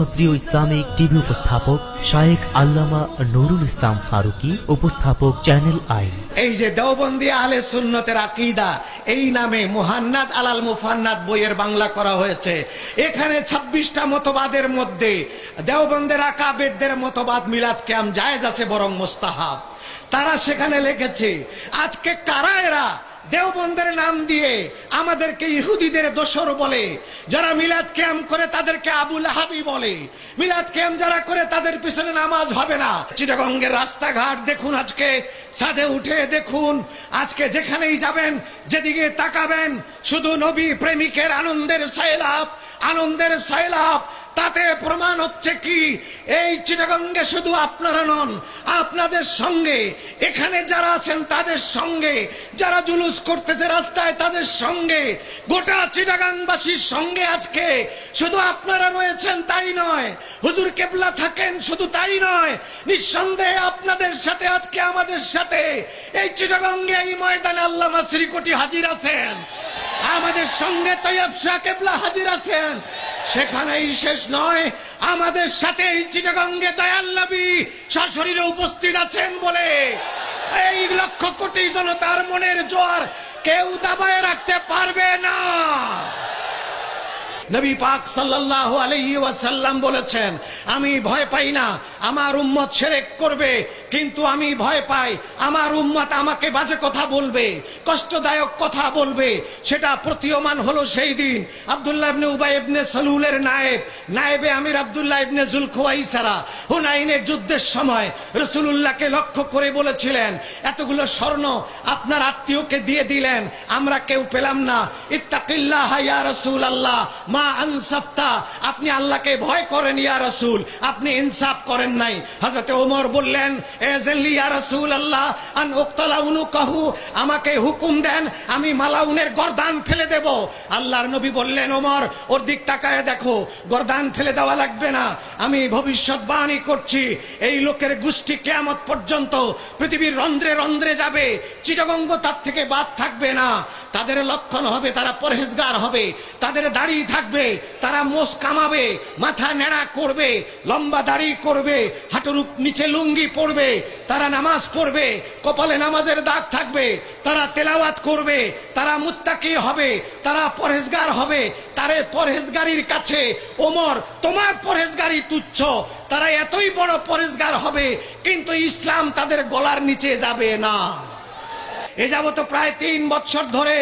জনপ্রিয় Islamic TV উপস্থাপক শায়েখ আল্লামা নুরুল ইসলাম ফারুকী, উপস্থাপক চ্যানেল আইন। এই যে দেওবন্দি আলে সুন্নতের আকিদা, এই নামে মুহান্নাদ আলাল মুফান্নাদ বইয়ের বাংলা করা হয়েছে। এখানে ছাব্বিশটা মতবাদের মধ্যে দেওবন্দের আকাবেরদের মতবাদ মিলাদ ক্যাম জায়েজ আছে বরং মোস্তাহাব। তারা সেখানে লিখেছে, আজকে কারা এরা দেওবন্দের নাম দিয়ে আমাদেরকে ইহুদিদের দোসর বলে, যারা মিলাদ ক্যাম করে তাদেরকে আবুল হাবি বলে। মিলাদ ক্যাম যারা করে তাদের পিছনে নামাজ হবে না। চিটাগঙ্গের রাস্তাঘাট দেখুন আজকে সাদে উঠে দেখুন, আজকে যেখানেই যাবেন, যেদিকে তাকাবেন, শুধু নবী প্রেমিকের আনন্দের সয়লাভ আনন্দের সয়লাভ, তাতে প্রমাণ হচ্ছে কি? এই চিটাগঙ্গে শুধু আপনারা নন, আপনাদের সঙ্গে, এখানে যারা আছেন তাদের সঙ্গে, যারা জুলুস করতেছে রাস্তায় তাদের সঙ্গে, গোটা চিটাগাংবাসীর সঙ্গে আজকে শুধু আপনারা রয়েছেন তাই নয়, হুজুর কেবলা থাকেন শুধু তাই নয়, নিঃসন্দেহে আপনাদের সাথে আজকে আমাদের সাথে এই চিটাগঙ্গে এই ময়দানে আল্লামা শ্রীকোটি হাজির আছেন। আমাদের সঙ্গে তৈয়ব শাহ কেবলা হাজির আছেন। সেখানেই শেষ নয়, আমাদের সাথে চিটাগঙ্গে দয়াল্লাবি শাশুড়িরা উপস্থিত আছেন বলে। এই লক্ষ কোটি জনতার মনের জোয়ার কেউ দাবায় রাখতে পারবে না। নবী পাক সাল্লাল্লাহু আলাইহি ওয়াসাল্লাম বলেছেন, আমি ভয় পাই না, আমার উম্মত সেরেক করবে, কিন্তু আমি ভয় পাই, আমার উম্মত আমাকে বাজে কথা বলবে, কষ্টদায়ক কথা বলবে, সেটা প্রতীয়মান হলো সেই দিন। আব্দুল্লাহ ইবনে উবাই ইবনে সলুলের নায়েব, নায়েবে আমির আব্দুল্লাহ ইবনে জুলখুয়াইসারা হুনাইনের যুদ্ধের সময় রসুলুল্লাহকে লক্ষ্য করে বলেছিলেন, এতগুলো স্বর্ণ আপনার আত্মীয়কে দিয়ে দিলেন, আমরা কেউ পেলাম না। ইত্তাকিল্লাহ ইয়া রাসূল আল্লাহ আপনি আল্লাহকে ভয় করেন ইয়া রসুল, আপনি ইনসাফ করেন নাই। হযরতে ওমর বললেন রাসূল আল্লাহ আন উক্তালা উনুকাহু, আমাকে হুকুম দেন, আমি মালাউনের গরদান ফেলে দেব। আল্লাহর নবী বললেন, ওমর, ওর দিক তাকায় দেখো, গরদান ফেলে দেওয়া লাগবে না। আমি ভবিষ্যৎবাণী করছি, এই লোকের গোষ্ঠী কেয়ামত পর্যন্ত পৃথিবীর রন্ধ্রে রন্ধ্রে যাবে, চিটাগঙ্গ তার থেকে বাদ থাকবে না। তাদের লক্ষণ হবে, তারা পরহেজগার হবে, তাদের দাড়ি থাকবে, তারা মোষ কামাবে, মাথা নেড়া করবে, লম্বা দাড়ি করবে, হাঁটুর নিচে লুঙ্গি পড়বে তারা নামাজ পড়বে, কপালে নামাজের দাগ থাকবে, তারা তেলাওয়াত করবে, তারা মুত্তাকি হবে, তারা পরহেজগার হবে, তারে পরহেজগারির কাছে, ওমর, তোমার পরহেজগারি তুচ্ছ, তারা এতই বড় পরহেজগার হবে, কিন্তু ইসলাম তাদের গলার নিচে যাবে না। এ যাবত প্রায় তিন বছর ধরে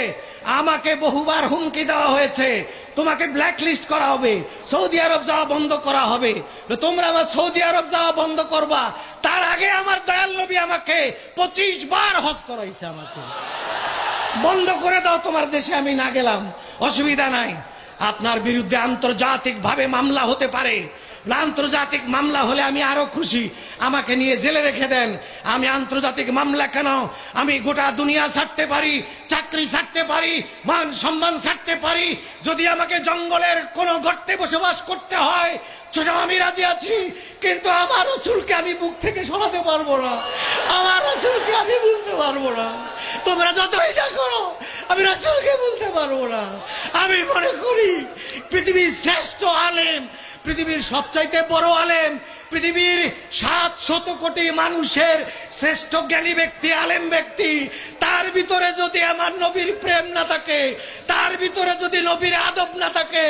আমাকে বহুবার হুমকি দেওয়া হয়েছে। তোমাকে ব্ল্যাক লিস্ট করা হবে, সৌদি আরব যাওয়া বন্ধ করা হবে। তোমরা আমার সৌদি আরব যাওয়া বন্ধ করবা। তার আগে আমার দয়াল নবী আমাকে পঁচিশ বার হজ করাইছে আমাকে। বন্ধ করে দাও, তোমার দেশে আমি না গেলাম। অসুবিধা নাই। আপনার বিরুদ্ধে আন্তর্জাতিক ভাবে মামলা হতে পারে। আন্তর্জাতিক মামলা হলে আমি আরও খুশি। আমাকে নিয়ে জেলে রেখে দেন। আমি আন্তর্জাতিক মামলা কেন? আমি গোটা দুনিয়া ছাড়তে পারি, চাকরি ছাড়তে পারি, মান সম্মান ছাড়তে পারি। যদি আমাকে জঙ্গলের কোন গর্তে বসবাস করতে হয়, সেটা আমি রাজি আছি। কিন্তু আমার রসুলকে আমি বুক থেকে সরাতে পারব না। আমার রসুলকে আমি বলতে পারব না। তোমরা যতই যা করো আমি রসুলকে বলতে পারব না। আমি মনে করি পৃথিবীর শ্রেষ্ঠ আলেম, পৃথিবীর সবচাইতে বড় আলেম, পৃথিবীর সাত শত কোটি মানুষের শ্রেষ্ঠ জ্ঞানী ব্যক্তি, আলেম ব্যক্তি, তার ভিতরে যদি আমার নবীর প্রেম না থাকে, তার ভিতরে যদি নবীর আদব না থাকে,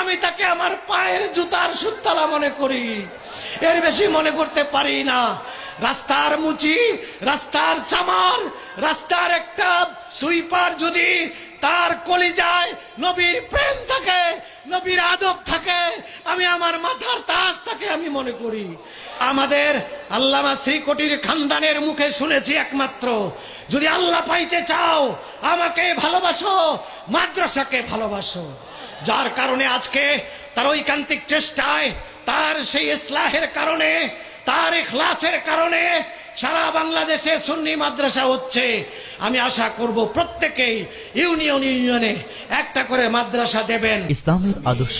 আমি তাকে আমার পায়ের জুতার সুতলা মনে করি। এর বেশি মনে করতে পারি না। রাস্তার মুচি, রাস্তার চামার, রাস্তার একটা সুইপার যদি তার কলিজায় নবীর প্রেম থাকে, নবীর আদব থাকে, আমি আমার মাথার তাজ থাকে আমি মনে করি। আমাদের আল্লামা শ্রীকটির খানদানের মুখে শুনেছি একমাত্র, যদি আল্লাহ পাইতে চাও, আমাকে ভালোবাসো, মাদ্রাসাকে ভালোবাসো। যার কারণে আজকে তার ঐকান্তিক চেষ্টায়, তার সেই ইসলাহের কারণে তার এখলাসের কারণে সারা বাংলাদেশে সুন্নি মাদ্রাসা হচ্ছে। আমি আশা করব প্রত্যেকেই ইউনিয়ন ইউনিয়নে একটা করে মাদ্রাসা দেবেন। ইসলামের আদর্শ